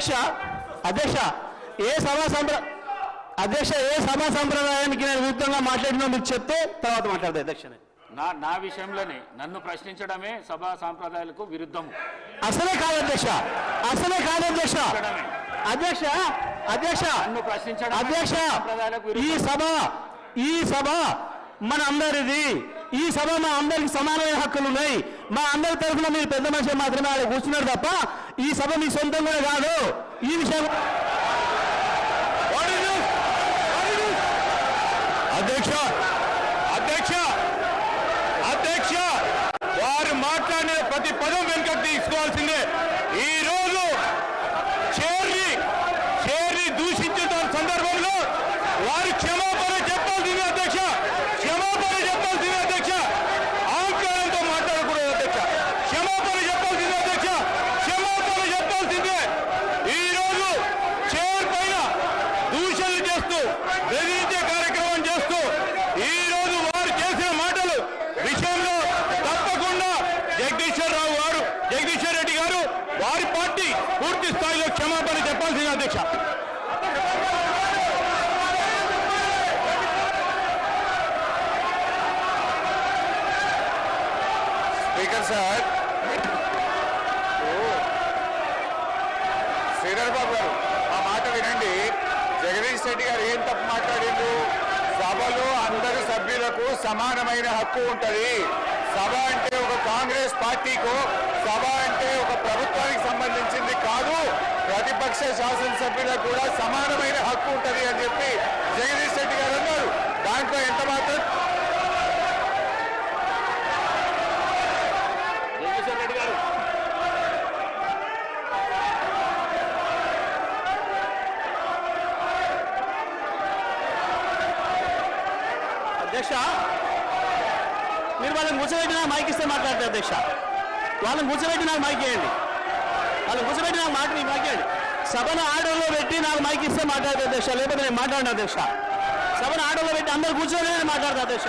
అధ్యక్ష అధ్యక్ష ఏ సభా సంప్ర అధ్యక్ష ఏ సభా సంప్రదాయానికి నేను విరుద్ధంగా మాట్లాడినా మీరు చెప్తే తర్వాత మాట్లాడతా అధ్యక్ష. నా నా విషయంలోనే నన్ను ప్రశ్నించడమే సభా సాంప్రదాయాలకు విరుద్ధము అసలే కాదు అధ్యక్ష అసలే కాదు అధ్యక్ష. అధ్యక్ష అధ్యక్ష నన్ను ప్రశ్నించడం అధ్యక్ష ఈ. సభ ఈ సభ మన అందరిది ఈ సభ మా అందరికి సమానమైన హక్కులు ఉన్నాయి మా అందరి తరఫున మీరు పెద్ద మనిషి మాత్రమే ఆడ కూర్చున్నారు తప్ప ఈ సభ మీ సొంతం కూడా కాదు. ఈ విషయం అధ్యక్ష అధ్యక్ష అధ్యక్ష వారు మాట్లాడిన ప్రతి పదం వెనుకకు తీసుకోవాల్సిందే ఈ రోజు చేరి చేరి దూషించిన సందర్భంలో వారు క్షమాపణ చెప్పాల్సిందే అధ్యక్ష క్షమాపణ చెప్పాల్సిందే అధ్యక్ష అహంకారంతో మాట్లాడకూడదు అధ్యక్ష క్షమాపణ చెప్పాల్సిందే అధ్యక్ష క్షమాపణ చెప్పాల్సిందే ఈ రోజు చైర్ పైన దూషణలు చేస్తూ బెదిరించే కార్యక్రమం చేస్తూ ఈ రోజు వారు చేసిన మాటలు విషయంలో తప్పకుండా జగదీశ్వర్ రావు గారు జగదీశ్వర్ రెడ్డి గారు వారి పార్టీ పూర్తి స్థాయిలో క్షమాపణ చెప్పాల్సింది అధ్యక్ష. Speaker sir. శ్రీధర్ బాబు గారు ఆ మాట వినండి. జగదీష్ రెడ్డి గారు ఏం తప్పు మాట్లాడిండు సభలో అందరు సభ్యులకు సమానమైన హక్కు ఉంటది. సభ అంటే ఒక కాంగ్రెస్ పార్టీకో సభ అంటే ఒక ప్రభుత్వానికి సంబంధించింది కాదు. ప్రతిపక్ష శాసనసభ్యులకు కూడా సమానమైన హక్కు ఉంటది అని చెప్పి జగదీష్ రెడ్డి గారు అన్నారు. దాంట్లో ఎంత మాత్రం అధ్యక్ష మీరు వాళ్ళని కూర్చోబెట్టి నాకు మైక్ ఇస్తే మాట్లాడతారు అధ్యక్ష. వాళ్ళని కూర్చోబెట్టి నాకు మైక్ ఇవ్వండి వాళ్ళని కూర్చోబెట్టి నాకు మాట మైక్ ఇవ్వండి సభను ఆర్డర్లో పెట్టి నాకు మైక్ ఇస్తే మాట్లాడతారు అధ్యక్ష. లేకపోతే నేను మాట్లాడిన అధ్యక్ష. సభను ఆర్డర్లో పెట్టి అందరు కూర్చోబెట్టి మాట్లాడతారు అధ్యక్ష.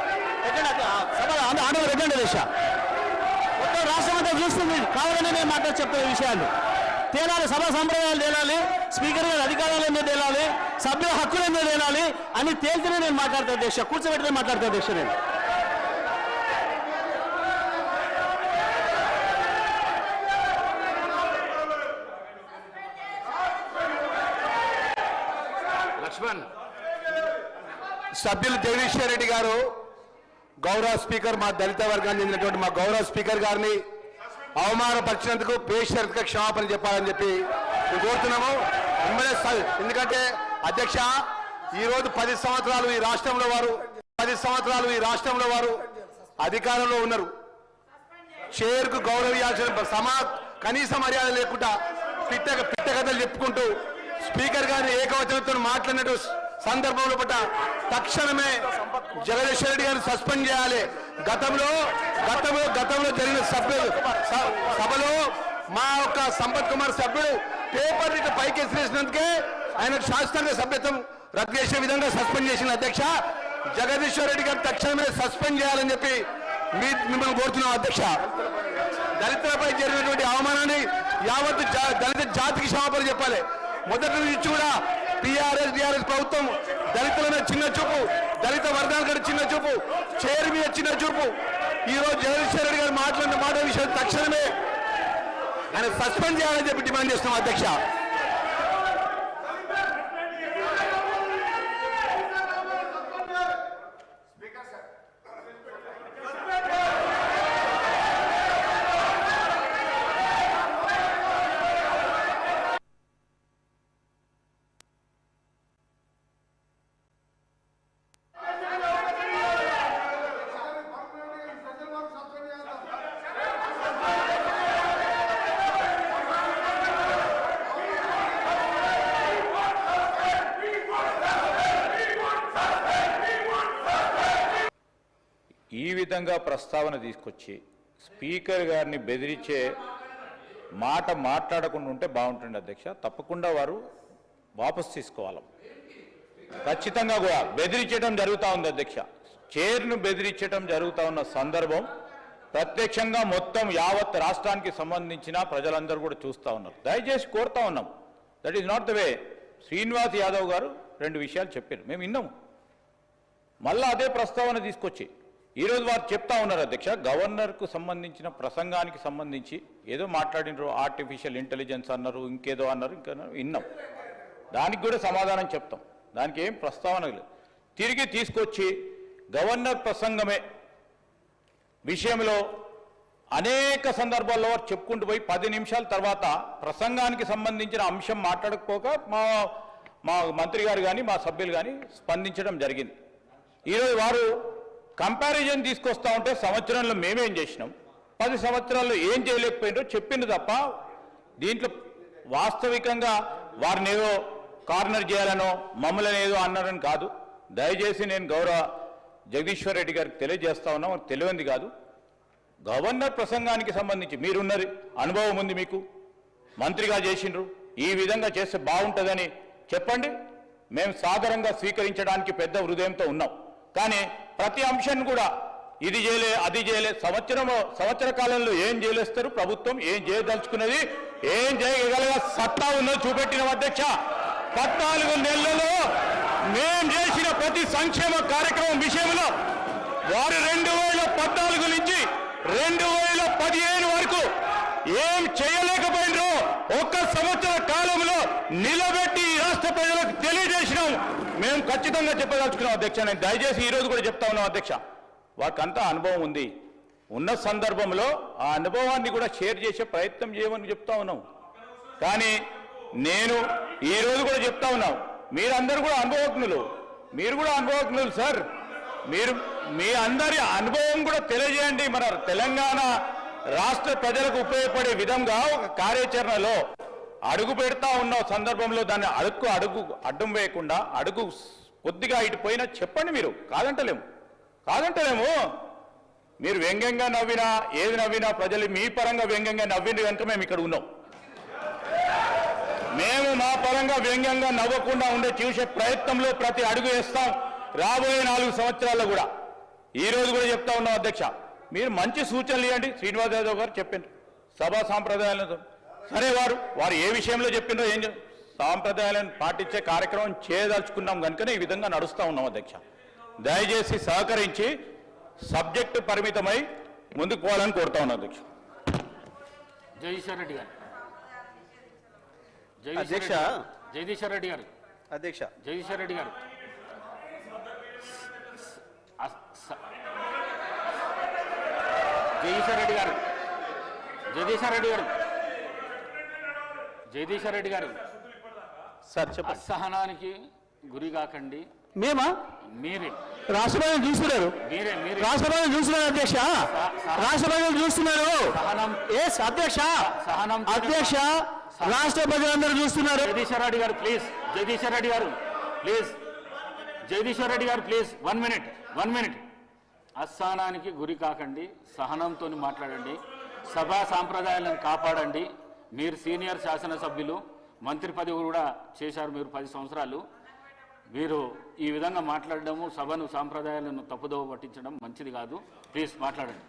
పెట్టండి అధ్య- ఆ మొత్తం రాష్ట్రం అంతా చూస్తుంది. కావాలని నేను మాట్లాడి చెప్తున్న విషయాలు. తేలాలి సభ సంప్రదాయాలు తేలాలి స్పీకర్ గారి అధికారాలు ఏందో తేలాలి సభ్యుల హక్కులు ఏందో తేలాలి అని తేల్తేనే నేను మాట్లాడతా అధ్యక్ష కూర్చోబెట్టినే మాట్లాడతా అధ్యక్ష నేను. లక్ష్మణ్ సభ్యులు జగదీశ్వర్ రెడ్డి గారు గౌరవ స్పీకర్ మా దళిత వర్గానికి చెందినటువంటి మా గౌరవ స్పీకర్ గారిని అవమానపరిచినందుకు బేషరతుగా క్షమాపణ చెప్పాలని చెప్పి కోరుతున్నాము. ఎందుకంటే అధ్యక్ష ఈ రోజు పది సంవత్సరాలు ఈ రాష్ట్రంలో వారు పది సంవత్సరాలు ఈ రాష్ట్రంలో వారు అధికారంలో ఉన్నారు. చైర్కు గౌరవించాల్సిన సమా కనీస మర్యాద లేకుండా పిట్ట పిట్ట కథలు చెప్పుకుంటూ స్పీకర్ గారిని ఏకవచనంతో మాట్లాడినట్టు సందర్భంలో పట్ల తక్షణమే జగదీశ్వర రెడ్డి గారిని సస్పెండ్ చేయాలి. గతంలో గతంలో గతంలో జరిగిన సభ్యులు స- సభలో మా యొక్క సంపత్ కుమార్ సభ్యుడు పేపర్ ఇటు పైకి ఎసిరేసినందుకే ఆయనకు శాస్త్రంగా సభ్యత్వం రద్దు చేసే విధంగా సస్పెండ్ చేసిన అధ్యక్ష. జగదీశ్వర రెడ్డి గారు తక్షణమే సస్పెండ్ చేయాలని చెప్పి మీ మిమ్మల్ని కోరుతున్నాం అధ్యక్ష. దళితులపై జరిగినటువంటి అవమానాన్ని యావత్ దళిత జాతికి క్షమాపణ చెప్పాలి. మొదటి నుంచి కూడా టీఆర్ఎస్ డిఆర్ఎస్ ప్రభుత్వం దళితుల మీద చిన్న చూపు దళిత వర్గాల గారి చిన్న చూపు చేరు మీద చిన్న చూపు. ఈ రోజు జగదీశ్వర రెడ్డి గారు మాట్లాడిన మాట విషయం తక్షణమే ఆయన సస్పెండ్ చేయాలని చెప్పి డిమాండ్ చేస్తున్నాం అధ్యక్ష. ఈ విధంగా ప్రస్తావన తీసుకొచ్చి స్పీకర్ గారిని బెదిరించే మాట మాట్లాడకుండా ఉంటే బాగుంటుంది అధ్యక్ష. తప్పకుండా వారు వాపస్ తీసుకోవాలి. ఖచ్చితంగా కూడా బెదిరించడం జరుగుతూ ఉంది అధ్యక్ష. చైర్ను బెదిరించడం జరుగుతూ ఉన్న సందర్భం ప్రత్యక్షంగా మొత్తం యావత్ రాష్ట్రానికి సంబంధించిన ప్రజలందరూ కూడా చూస్తూ ఉన్నారు. దయచేసి కోరుతా ఉన్నాం. That is not the way Srinivas Yadav garu రెండు విషయాలు చెప్పారు. మేము విన్నాము. మళ్ళా అదే ప్రస్తావన తీసుకొచ్చి ఈరోజు వారు చెప్తా ఉన్నారు అధ్యక్ష గవర్నర్కు సంబంధించిన ప్రసంగానికి సంబంధించి ఏదో మాట్లాడినారు ఆర్టిఫిషియల్ ఇంటెలిజెన్స్ అన్నారు ఇంకేదో అన్నారు ఇంకా విన్నాం. దానికి కూడా సమాధానం చెప్తాం. దానికి ఏం ప్రస్తావన లేదు. తిరిగి తీసుకొచ్చి గవర్నర్ ప్రసంగమే విషయంలో అనేక సందర్భాల్లో వారు చెప్పుకుంటూ పోయి పది నిమిషాల తర్వాత ప్రసంగానికి సంబంధించిన అంశం మాట్లాడకపోక మా మా మంత్రి గారు కానీ మా సభ్యులు కానీ స్పందించడం జరిగింది. ఈరోజు వారు కంపారిజన్ తీసుకొస్తా ఉంటే సంవత్సరంలో మేమేం చేసినాం? పది సంవత్సరాల్లో ఏం చేయలేకపోయినో చెప్పింది తప్ప దీంట్లో వాస్తవికంగా వారిని ఏదో కార్నర్ చేయాలనో మమ్మల్ని ఏదో అన్నారని కాదు. దయచేసి నేను గౌరవ జగదీశ్వర్ రెడ్డి గారికి తెలియజేస్తా ఉన్నా తెలియంది కాదు. గవర్నర్ ప్రసంగానికి సంబంధించి మీరున్నది అనుభవం ఉంది మీకు. మంత్రిగా చేసిండ్రు. ఈ విధంగా చేస్తే బాగుంటుందని చెప్పండి. మేము సాదరంగా స్వీకరించడానికి పెద్ద హృదయంతో ఉన్నాం. కానీ ప్రతి అంశాన్ని కూడా ఇది చేయలే అది చేయలే సంవత్సరం సంవత్సర కాలంలో ఏం చేయలేస్తారు? ప్రభుత్వం ఏం చేయదలుచుకున్నది? ఏం చేయగలగా సత్తా ఉన్నది చూపెట్టిన అధ్యక్ష పద్నాలుగు నెలలలో మేం చేసిన ప్రతి సంక్షేమ కార్యక్రమం విషయంలో వారు రెండు వేల పద్నాలుగు నుంచి రెండు వేల పదిహేను వరకు ఏం చేయలేకపోయినరో ఒక్క సంవత్సర కాలంలో నిలబెట్టి ఈ రాష్ట్ర ప్రజలకు తెలియజేసినాం. మేము ఖచ్చితంగా చెప్పదలుచుకున్నాం అధ్యక్ష. నేను దయచేసి ఈ రోజు కూడా చెప్తా ఉన్నాం అధ్యక్ష. వారికంతా అనుభవం ఉంది. ఉన్న సందర్భంలో ఆ అనుభవాన్ని కూడా షేర్ చేసే ప్రయత్నం చేయమని చెప్తా ఉన్నాం. కానీ నేను ఈ రోజు కూడా చెప్తా ఉన్నాం. మీరందరూ కూడా అనుభవజ్ఞులు. మీరు కూడా అనుభవజ్ఞులు సార్. మీరు మీ అందరి అనుభవం కూడా తెలియజేయండి. మన తెలంగాణ రాష్ట్ర ప్రజలకు ఉపయోగపడే విధంగా ఒక కార్యాచరణలో అడుగు పెడతా ఉన్న సందర్భంలో దాన్ని అడుగు అడుగు అడ్డం వేయకుండా అడుగు కొద్దిగా ఇటు పోయినా చెప్పండి మీరు. కాదంటలేము. కాదంటలేము. మీరు వ్యంగ్యంగా నవ్వినా ఏది నవ్వినా ప్రజలు మీ పరంగా వ్యంగ్యంగా నవ్వింది కనుక మేము ఇక్కడ ఉన్నాం. మేము మా పరంగా వ్యంగ్యంగా నవ్వకుండా ఉండే చూసే ప్రయత్నంలో ప్రతి అడుగు వేస్తాం. రాబోయే నాలుగు సంవత్సరాల్లో కూడా. ఈ రోజు కూడా చెప్తా ఉన్నాం అధ్యక్ష. మీరు మంచి సూచనలు ఇవ్వండి. శ్రీనివాస్ యాదవ్ గారు చెప్పిండ్రు. సభా సాంప్రదాయాలను సరే వారు వారు ఏ విషయంలో చెప్పిండ్రో ఏం సాంప్రదాయాలను పాటించే కార్యక్రమం చేయదలుచుకున్నాం కనుకనే ఈ విధంగా నడుస్తా ఉన్నాం అధ్యక్ష. దయచేసి సహకరించి సబ్జెక్టు పరిమితమై ముందుకు పోవాలని కోరుతా ఉన్నాం అధ్యక్ష. జగదీశ్వర్ రెడ్డి గారు. అధ్యక్ష. జగదీశ్వర్ రెడ్డి గారు. అధ్యక్ష. జగదీశ్వర్ రెడ్డి గారు. జగదీశ్వర్ రెడ్డి గారు. జగదీశ్వర్ రెడ్డి గారు. జగదీశ్వర్ రెడ్డి గారు. సార్ చెప్పండి. అసహనానికి గురి కాకండి. మేమా? మీరే. రాష్ట్రపతి చూస్తున్నారు. మీరే మీరే. రాష్ట్రపతి చూస్తున్నారు అధ్యక్ష. రాష్ట్రపతి చూస్తున్నారు. సహనం. ఎస్ అధ్యక్ష. సహనం. అధ్యక్ష రాష్ట్ర ప్రజలందరూ చూస్తున్నారు. జగదీశ్వర్ రెడ్డి గారు ప్లీజ్. జగదీశ్వర్ రెడ్డి గారు please. Jagadishwar Reddy garu please. One minute. One minute. అస్థానానికి గురి కాకండి సహనంతో మాట్లాడండి సభా సాంప్రదాయాలను కాపాడండి. మీరు సీనియర్ శాసనసభ్యులు మంత్రి పదవి కూడా చేశారు మీరు పది సంవత్సరాలు. మీరు ఈ విధంగా మాట్లాడడము సభను సాంప్రదాయాలను తప్పుదోవ పట్టించడం మంచిది కాదు. ప్లీజ్ మాట్లాడండి.